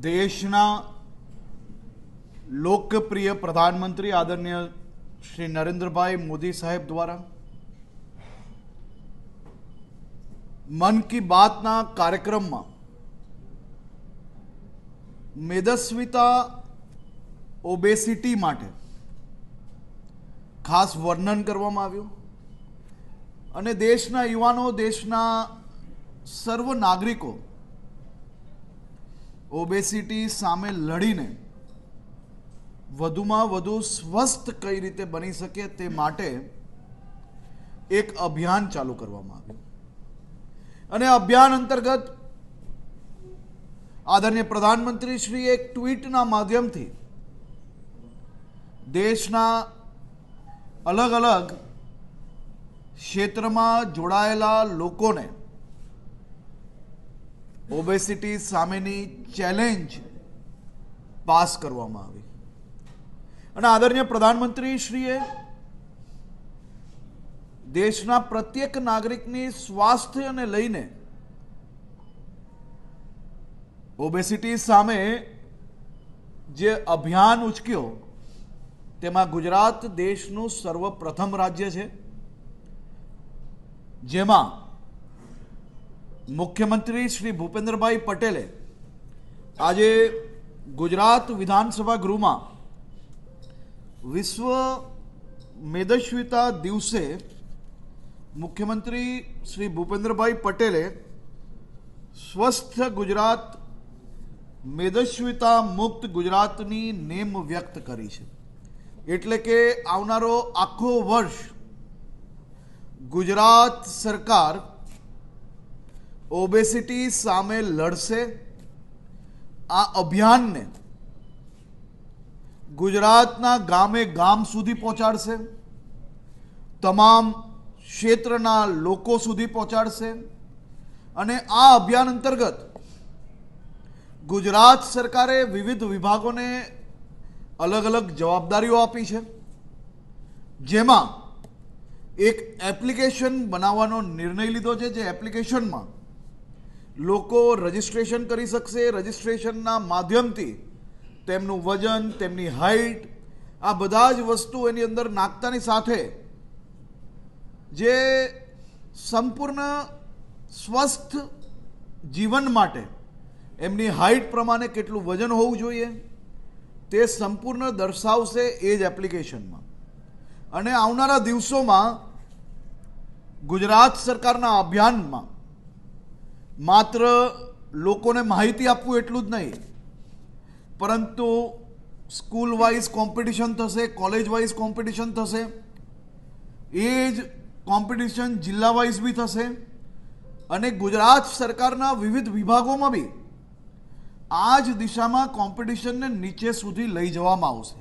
દેશના લોકપ્રિય પ્રધાનમંત્રી આદરણીય શ્રી નરેન્દ્રભાઈ મોદી સાહેબ દ્વારા મન કી બાતના કાર્યક્રમમાં મેદસ્વિતા ઓબેસિટી માટે ખાસ વર્ણન કરવામાં આવ્યું અને દેશના યુવાનો, દેશના સર્વ નાગરિકો ઓબેસિટી સામે લડીને વધુમાં વધુ સ્વસ્થ કઈ રીતે બની શકે તે માટે એક અભિયાન ચાલુ કરવામાં આવ્યું. અને અભિયાન અંતર્ગત આદરણીય પ્રધાનમંત્રી શ્રી એક ટ્વીટના માધ્યમથી દેશના અલગ અલગ ક્ષેત્રમાં જોડાયેલા લોકોને ઓબેસિટી સામેની ચેલેન્જ પાસ કરવામાં આવી. અને આદરણીય પ્રધાનમંત્રી શ્રીએ દેશના પ્રત્યેક નાગરિકની સ્વાસ્થ્યને લઈને ઓબેસિટી સામે જે અભિયાન ઉચક્યો, તેમાં ગુજરાત દેશનું સર્વપ્રથમ રાજ્ય છે, જેમાં મુખ્યમંત્રી શ્રી ભૂપેન્દ્રભાઈ પટેલે આજે ગુજરાત વિધાનસભા ગૃહમાં વિશ્વ મેદસ્વિતા દિવસે મુખ્યમંત્રી શ્રી ભૂપેન્દ્રભાઈ પટેલે સ્વસ્થ ગુજરાત, મેદસ્વિતા મુક્ત ગુજરાતની નેમ વ્યક્ત કરી છે. એટલે કે આવનારો આખો વર્ષ ગુજરાત સરકાર ઓબેસિટી સામે લડશે. આ અભિયાનને ગુજરાતના ગામે ગામ સુધી પહોંચાડશે. તમામ ક્ષેત્રના લોકો સુધી પહોંચાડશે. અને આ અભિયાન અંતર્ગત ગુજરાત સરકારે વિવિધ વિભાગોને અલગ અલગ જવાબદારીઓ આપી છે. જેમાં એક એપ્લિકેશન બનાવવાનો નિર્ણય લીધો છે. જે એપ્લિકેશનમાં લોકો રજિસ્ટ્રેશન કરી શકશે. રજિસ્ટ્રેશનના માધ્યમથી તેમનું વજન, તેમની હાઈટ આ બધા જ વસ્તુ એની અંદર નાખતાની સાથે જે સંપૂર્ણ સ્વસ્થ જીવન માટે એમની હાઈટ પ્રમાણે કેટલું વજન હોવું જોઈએ, તે સંપૂર્ણ દર્શાવશે એ જ એપ્લિકેશનમાં અને આવનારા દિવસોમાં ગુજરાત સરકારના અભિયાનમાં માત્ર લોકોને માહિતી આપવું એટલું જ નહીં. પરંતુ સ્કૂલ વાઇઝ કોમ્પિટિશન થશે કોલેજ વાઇઝ કોમ્પિટિશન થશે, એ જ કોમ્પિટિશન જિલ્લા વાઇઝ બી થશે અને ગુજરાત સરકારના વિવિધ વિભાગોમાં બી આ જ દિશામાં કોમ્પિટિશનને નીચે સુધી લઈ જવામાં આવશે.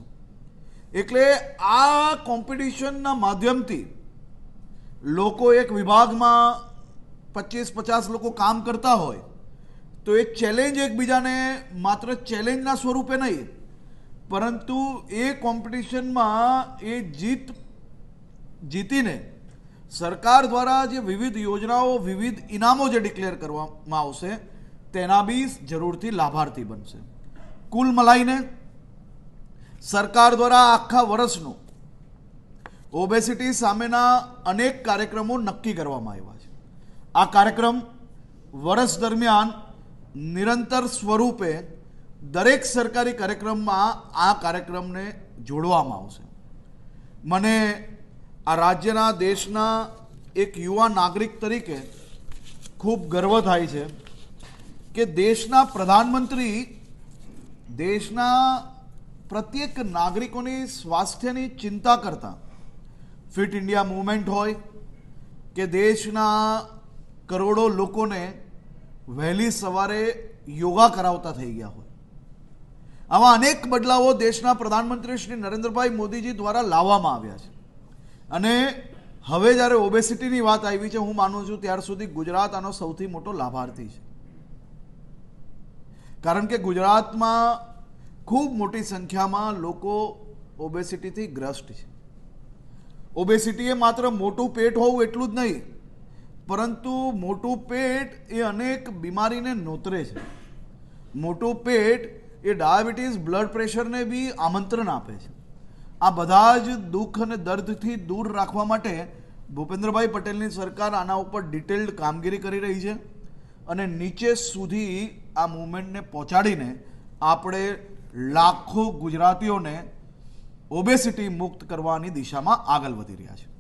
એટલે આ કોમ્પિટિશનના માધ્યમથી લોકો એક વિભાગમાં પચીસ પચાસ લોકો કામ કરતા હોય, તો એ ચેલેન્જ એકબીજાને માત્ર ચેલેન્જના સ્વરૂપે નહીં, પરંતુ એ કોમ્પિટિશનમાં એ જીત, જીતીને સરકાર દ્વારા જે વિવિધ યોજનાઓ, વિવિધ ઇનામો જે ડિક્લેર કરવામાં આવશે, તેના બી જરૂરથી લાભાર્થી બનશે. કુલ મલાઈને સરકાર દ્વારા આખા વર્ષનું ઓબેસિટી સામેના અનેક કાર્યક્રમો નક્કી કરવામાં આવ્યા આ કાર્યક્રમ વર્ષ દરમિયાન નિરંતર સ્વરૂપે દરેક સરકારી કાર્યક્રમમાં આ કાર્યક્રમને જોડવામાં આવશે. મને આ રાજ્યના દેશના એક યુવા નાગરિક તરીકે ખૂબ ગર્વ થાય છે કે દેશના પ્રધાનમંત્રી દેશના પ્રત્યેક નાગરિકોની સ્વાસ્થ્યની ચિંતા કરતા. ફિટ ઇન્ડિયા મુવમેન્ટ હોય કે દેશના કરોડો લોકોને વહેલી સવારે યોગા કરાવતા થઈ ગયા હોય. આવા અનેક બદલાવો દેશના પ્રધાનમંત્રી શ્રી નરેન્દ્રભાઈ મોદીજી દ્વારા લાવવામાં આવ્યા છે. અને હવે જ્યારે ઓબેસિટીની વાત આવી છે, હું માનું છું ત્યાર સુધી ગુજરાત આનો સૌથી મોટો લાભાર્થી છે. કારણ કે ગુજરાતમાં ખૂબ મોટી સંખ્યામાં લોકો ઓબેસિટીથી ગ્રસ્ત છે. ઓબેસિટી એ માત્ર મોટું પેટ હોવું એટલું જ નહીં પરંતુ મોટું પેટ એ અનેક બીમારીને નોતરે છે. મોટું પેટ એ ડાયાબિટીસ બ્લડ પ્રેશરને બી આમંત્રણ આપે છે. આ બધા જ દુઃખ અને દર્દથી દૂર રાખવા માટે ભૂપેન્દ્રભાઈ પટેલની સરકાર આના ઉપર ડિટેલ્ડ કામગીરી કરી રહી છે અને નીચે સુધી આ મુવમેન્ટને પહોંચાડીને આપણે લાખો ગુજરાતીઓને ઓબેસિટી મુક્ત કરવાની દિશામાં આગળ વધી રહ્યા છે.